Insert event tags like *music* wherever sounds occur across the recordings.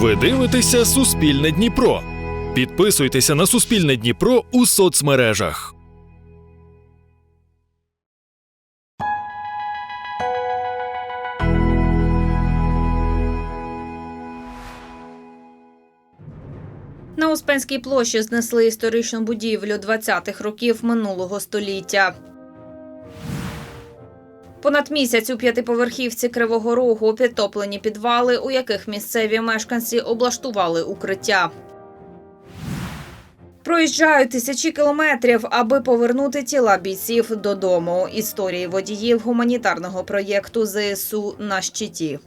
Ви дивитеся Суспільне Дніпро. Підписуйтеся на Суспільне Дніпро у соцмережах. На Успенській площі знесли історичну будівлю 20-х років минулого століття. Понад місяць у п'ятиповерхівці Кривого Рогу підтоплені підвали, у яких місцеві мешканці облаштували укриття. Проїжджають тисячі кілометрів, аби повернути тіла бійців додому. Історії водіїв гуманітарного проєкту ЗСУ на щиті.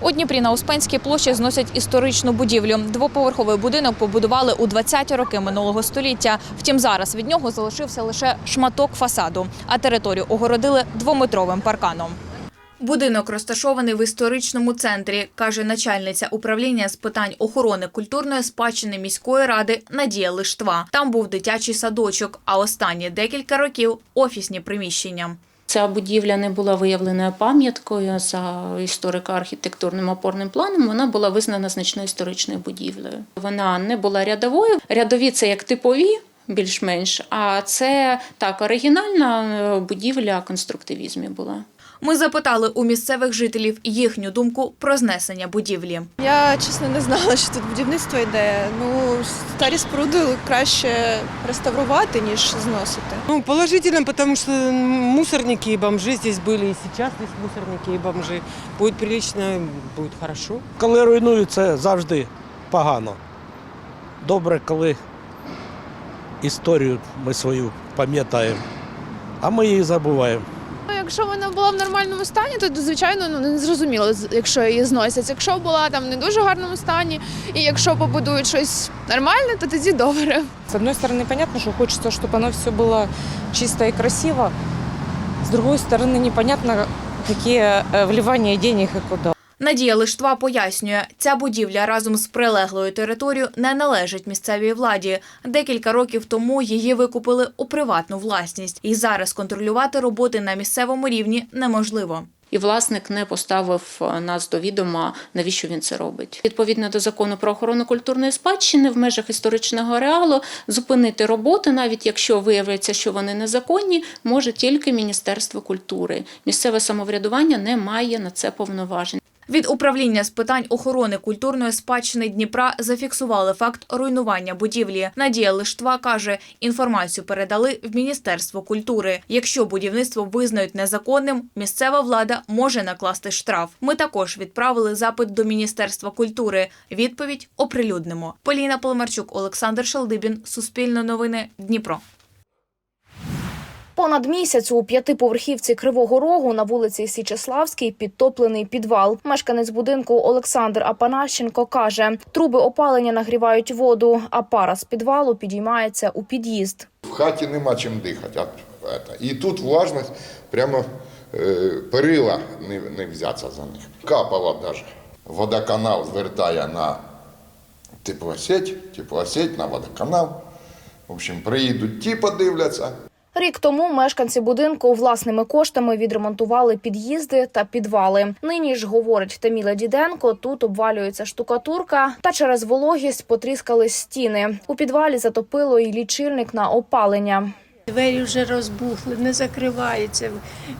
У Дніпрі на Успенській площі зносять історичну будівлю. Двоповерховий будинок побудували у 20-ті роки минулого століття. Втім, зараз від нього залишився лише шматок фасаду, а територію огородили двометровим парканом. Будинок розташований в історичному центрі, каже начальниця управління з питань охорони культурної спадщини міської ради Надія Лиштва. Там був дитячий садочок, а останні декілька років офісні приміщення. Ця будівля не була виявленою пам'яткою за історико-архітектурним опорним планом. Вона була визнана значною історичною будівлею. Вона не була рядовою. Рядові це як типові. Більш-менш, а це так оригінальна е, будівля конструктивізмі була. Ми запитали у місцевих жителів їхню думку про знесення будівлі. Я чесно не знала, що тут будівництво йде. Ну, старі споруди краще реставрувати, ніж зносити. Ну, положительно, потому что мусорники и бомжи здесь были, и сейчас здесь мусорники и бомжи. Будет прилично, будет хорошо. Коли руйнують, це завжди погано. Добре, коли історію ми свою пам'ятаємо, а ми її забуваємо Ну, Якщо вона була в нормальному стані, то звичайно ну не зрозуміло, з- якщо її зносять. Якщо була там в не дуже гарному стані, і якщо побудують щось нормальне, то тоді добре. С одной стороны, понятно, что хочется, чтобы оно все было чисто и красиво. С другой стороны, непонятно, какие э, вливания денег и куда. Надія Лиштва пояснює, ця будівля разом з прилеглою територією не належить місцевій владі. Декілька років тому її викупили у приватну власність, і зараз контролювати роботи на місцевому рівні неможливо. І власник не поставив е, нас до відома, навіщо він це робить. Відповідно до закону про охорону культурної спадщини в межах історичного ареалу зупинити роботи, навіть якщо виявиться, що вони незаконні, може тільки Міністерство культури. Місцеве самоврядування не має на це повноважень. Від управління з питань охорони культурної спадщини Дніпра зафіксували факт руйнування будівлі. Надія Лиштва каже, інформацію передали в Міністерство культури. Якщо будівництво визнають незаконним, місцева влада може накласти штраф. Ми також відправили запит до Міністерства культури. Відповідь оприлюднимо. Поліна Поломарчук, Олександр Шалдибін, Суспільне новини, Дніпро. Понад місяць у п'ятиповерхівці Кривого Рогу на вулиці Січеславській підтоплений підвал. Мешканець будинку Олександр Апанащенко каже, труби опалення нагрівають воду, а пара з підвалу підіймається у під'їзд. В хаті нема чим дихати. І тут влажність, прямо е, перила не, не взяться за них. Капало навіть. Водоканал звертає на теплосеть, теплосеть на водоканал. В общем, приїдуть ті, подивляться. Рік тому мешканці будинку власними коштами відремонтували під'їзди та підвали. Нині ж говорить Таміла Діденко, тут обвалюється штукатурка, та через вологість потріскались стіни. У підвалі затопило і лічильник на опалення. Двері вже розбухли, не закриваються.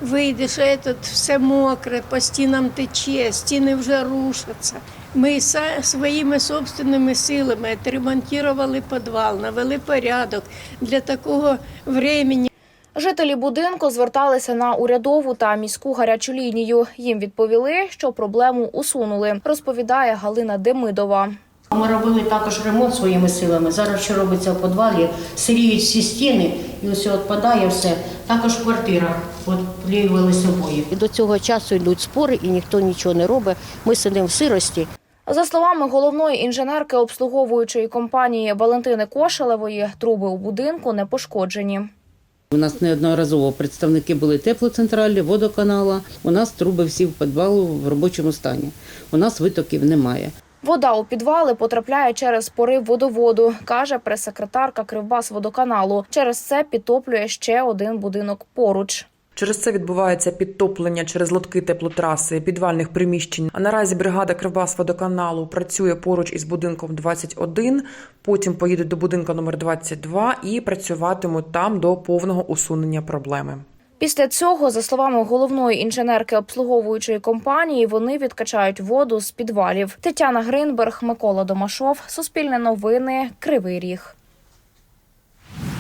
Вийдеш, а тут все мокре, по стінам тече, стіни вже рушаться. Ми своїми собственними силами відремонтували підвал, навели порядок для такого времени. Жителі будинку зверталися на урядову та міську гарячу лінію. Їм відповіли, що проблему усунули, розповідає Галина Демидова. Ми робили також ремонт своїми силами. Зараз що робиться в підвалі, сиріють всі стіни, і ось відпадає все. Також в квартирах обої. І до цього часу йдуть спори, і ніхто нічого не робить. Ми сидимо в сирості. За словами головної інженерки обслуговуючої компанії Валентини Кошелевої, труби у будинку не пошкоджені. У нас неодноразово представники були теплоцентралі, водоканала. У нас труби всі в підвалу в робочому стані. У нас витоків немає. Вода у підвали потрапляє через порив водоводу, каже прес-секретарка Кривбас водоканалу. Через це підтоплює ще один будинок поруч. Через це відбувається підтоплення через лотки теплотраси підвальних приміщень. А наразі бригада Кривбасводоканалу працює поруч із будинком 21, потім поїдуть до будинку номер 22 і працюватимуть там до повного усунення проблеми. Після цього, за словами головної інженерки обслуговуючої компанії, вони відкачають воду з підвалів. Тетяна Гринберг, Микола Домашов, Суспільне новини, Кривий Ріг.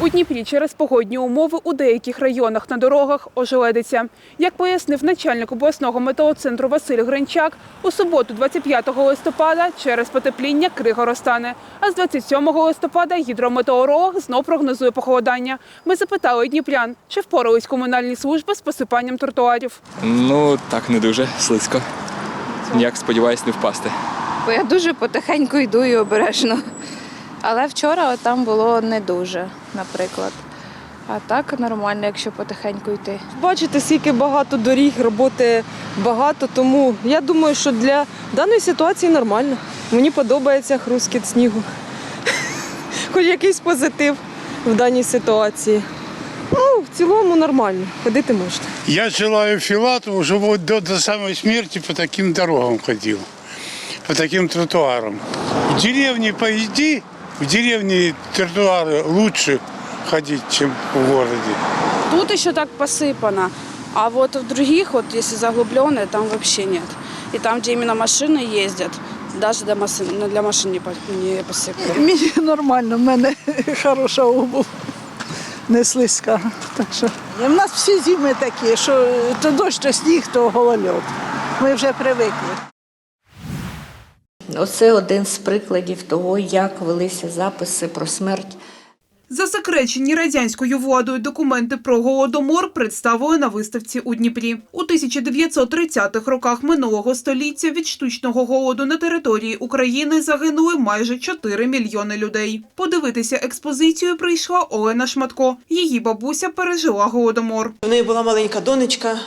У Дніпрі через погодні умови у деяких районах на дорогах ожеледиться. Як пояснив начальник обласного метеоцентру Василь Гринчак, у суботу, 25 листопада, через потепління крига розтане. А з 27 листопада гідрометеоролог знов прогнозує похолодання. Ми запитали дніпрян, чи впорались комунальні служби з посипанням тротуарів. Ну, так не дуже слизько. Ніяк сподіваюсь не впасти. Бо я дуже потихеньку йду і обережно. Але вчора там було не дуже, наприклад. А так нормально, якщо потихеньку йти. Бачите, скільки багато доріг, роботи багато, тому я думаю, що для даної ситуації нормально. Мені подобається хрускіт снігу. *laughs* Хоч якийсь позитив в даній ситуації. Ну, в цілому нормально, ходити можна. Я желаю Филатову, чтобы вот до, до самой смерти по таким дорогам ходил, по таким тротуарам. В деревне поезди, в деревне тротуары лучше ходить, чем в городе. Тут еще так посыпано, а вот в других, вот если заглубленные, там вообще нет. И там, где именно машины ездят, даже для машин, для машин не, по- не посыпано. Мені нормально, в мене *laughs* хороша обув, не слизька. Так що в нас всі зими такі, що то дощ, то сніг, то голольот. Ми вже привикли. Оце один з прикладів того, як велися записи про смерть Засекречені радянською владою документи про голодомор представили на виставці у Дніпрі. У 1930-х роках минулого століття від штучного голоду на території України загинули майже 4 мільйони людей. Подивитися експозицію прийшла Олена Шматко. Її бабуся пережила голодомор. В неї була маленька донечка,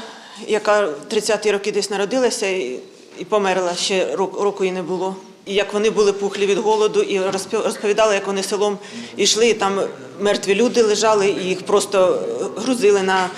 яка в 30-ті роки десь народилася і, і померла, ще року, їй не було. І як вони були пухлі від голоду, і розповідали, як вони селом йшли, і там мертві люди лежали, і їх просто е, грузили на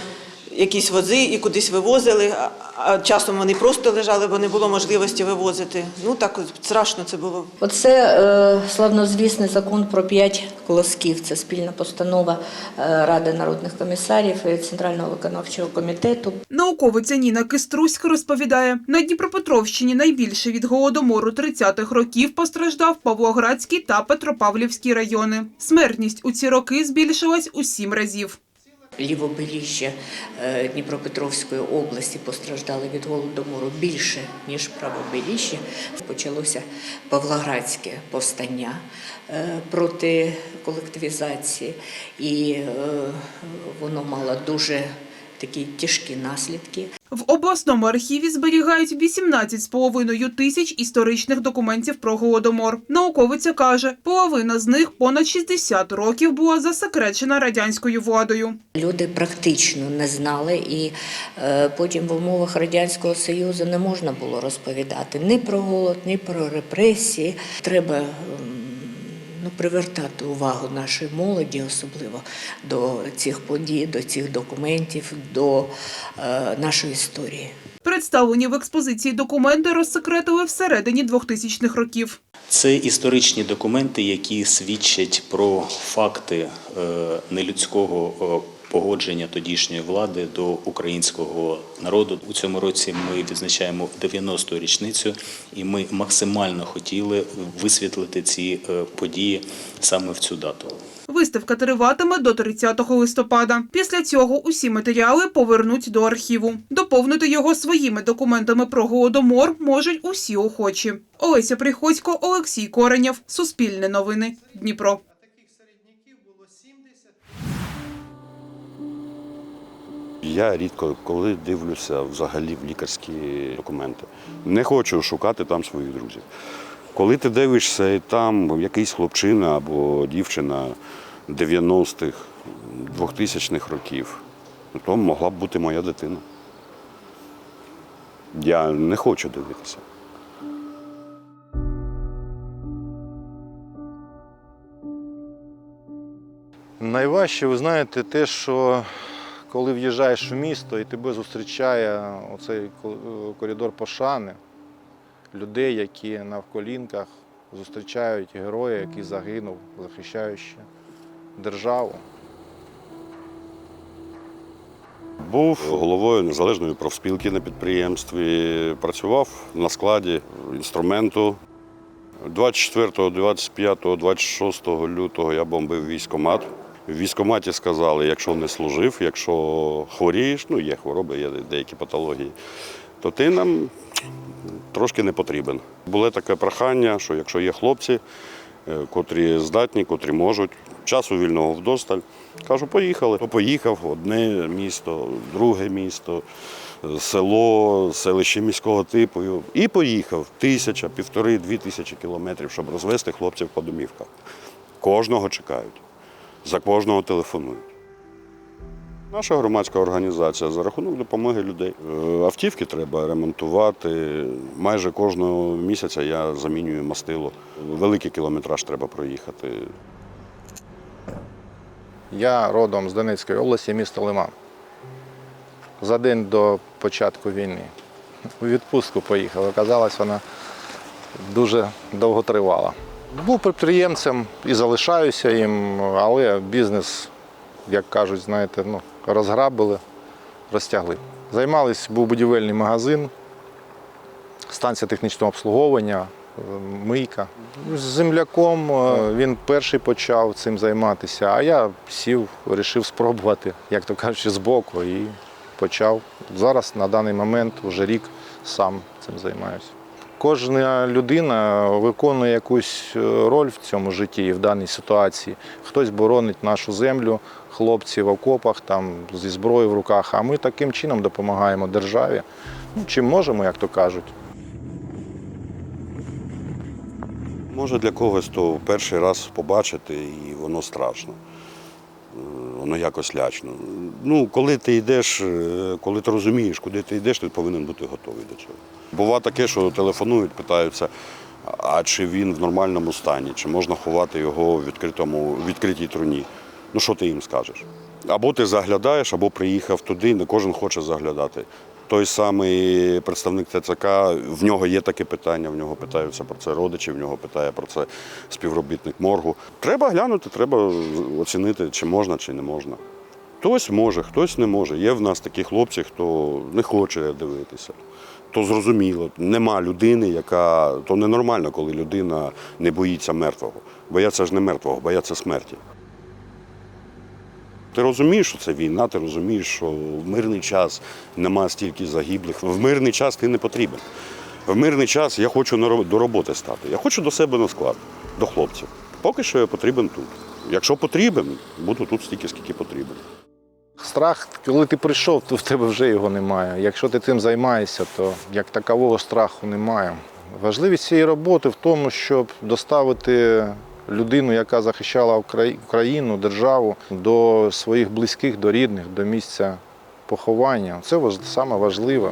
якісь вози і кудись вивозили. А, часом вони просто лежали, бо не було можливості вивозити. Ну так страшно це було. Оце е, славнозвісний закон про п'ять колосків. Це спільна постанова е, Ради народних комісарів і Центрального виконавчого комітету. Науковиця Ніна Киструська розповідає, на Дніпропетровщині найбільше від голодомору 30-х років постраждав Павлоградський та Петропавлівський райони. Смертність у ці роки збільшилась у сім разів. Лівобережжя е, Дніпропетровської області постраждали від голодомору більше, ніж правобережжя. Почалося Павлоградське повстання е, проти колективізації, і е, воно мало дуже такі тяжкі наслідки. В обласному архіві зберігають 18,5 тисяч історичних документів про голодомор. Науковиця каже, половина з них понад 60 років була засекречена радянською владою. Люди практично не знали, і е, потім в умовах радянського союзу не можна було розповідати ні про голод, ні про репресії. Треба ну, привертати увагу нашої молоді, особливо до цих подій, до цих документів, до е, нашої історії. Представлені в експозиції документи розсекретили всередині 2000-х років. Це історичні документи, які свідчать про факти е, нелюдського е, погодження тодішньої влади до українського народу. У цьому році ми відзначаємо 90-ту річницю, і ми максимально хотіли висвітлити ці е, події саме в цю дату. Виставка триватиме до 30 листопада. Після цього усі матеріали повернуть до архіву. Доповнити його своїми документами про голодомор можуть усі охочі. Олеся Приходько, Олексій Коренєв, Суспільне новини, Дніпро. Я рідко коли дивлюся взагалі в лікарські документи. Не хочу шукати там своїх друзів. Коли ти дивишся, і там якийсь хлопчина або дівчина 90-х, 2000-х років, то могла б бути моя дитина. Я не хочу дивитися. Найважче, ви знаєте, те, що коли в'їжджаєш в місто і тебе зустрічає оцей е, коридор пошани, людей, які на вколінках зустрічають героя, який загинув, захищаючи державу. Був головою незалежної профспілки на підприємстві, працював на складі інструменту. 24, 25, 26 лютого я бомбив військомат. В військкоматі сказали, якщо не служив, якщо хворієш, ну є хвороби, є деякі патології, то ти нам трошки не потрібен. Було таке прохання, що якщо є хлопці, е, котрі здатні, котрі можуть, часу вільного вдосталь. Кажу, поїхали. То поїхав одне місто, друге місто, е, село, селище міського типу. І поїхав тисяча, півтори, дві тисячі кілометрів, щоб розвести хлопців по домівках. Кожного чекають, за кожного телефонують. Наша громадська організація за рахунок допомоги людей. Е, Автівки треба ремонтувати. Майже кожного місяця я замінюю мастило. Великий кілометраж треба проїхати. Я родом з Донецької області, місто Лиман. За день до початку війни у відпустку поїхав. Оказалось, вона дуже довго тривала. Був підприємцем і залишаюся їм, але бізнес, як кажуть, знаєте, ну, розграбили, розтягли. Займались, був будівельний магазин, станція технічного обслуговування, е, мийка. З земляком е, він перший почав цим займатися, а я сів, вирішив спробувати, як то кажучи, збоку і почав. Зараз на даний момент вже рік сам цим займаюся. Кожна людина виконує якусь е, роль в цьому житті і в даній ситуації. Хтось боронить нашу землю, хлопці в окопах там зі зброєю в руках. А ми таким чином допомагаємо державі. Ну, чим можемо, як то кажуть. Може для когось то перший раз побачити і воно страшно. Е, Воно якось лячно. Ну, коли ти йдеш, е, коли ти розумієш, куди ти йдеш, ти повинен бути готовий до цього. Бува таке, що телефонують, питаються, а чи він в нормальному стані, чи можна ховати його в відкритому, відкритій труні. Ну що ти їм скажеш? Або ти заглядаєш, або приїхав туди, не кожен хоче заглядати. Той самий представник ТЦК, в нього є таке питання, в нього питаються про це родичі, в нього питає про це співробітник моргу. Треба глянути, треба оцінити, чи можна, чи не можна. Хтось може, хтось не може. Є в нас такі хлопці, хто не хоче дивитися. То зрозуміло, нема людини, яка то ненормально, коли людина не боїться мертвого. Бояться ж не мертвого, бояться смерті. Ти розумієш, що це війна, ти розумієш, що в мирний час нема стільки загиблих. В мирний час ти не потрібен. В мирний час я хочу до роботи стати. Я хочу до себе на склад, до хлопців. Поки що я потрібен тут. Якщо потрібен, буду тут стільки, скільки потрібен. Страх, коли ти прийшов, то в тебе вже його немає. Якщо ти цим займаєшся, то як такового страху немає. Важливість цієї роботи в тому, щоб доставити людину, яка захищала Україну, державу, до своїх близьких, до рідних, до місця поховання. Це саме важливе.